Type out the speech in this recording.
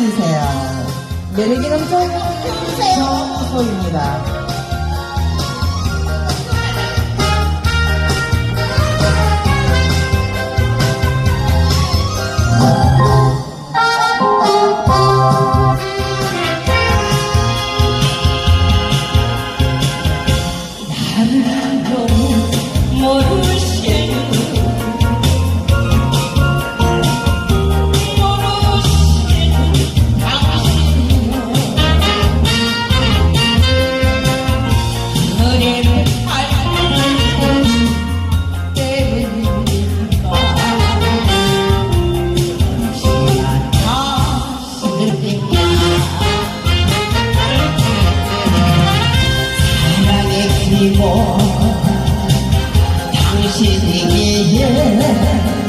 주세요. 매력이 넘쳐 청소입니다. 敬给爷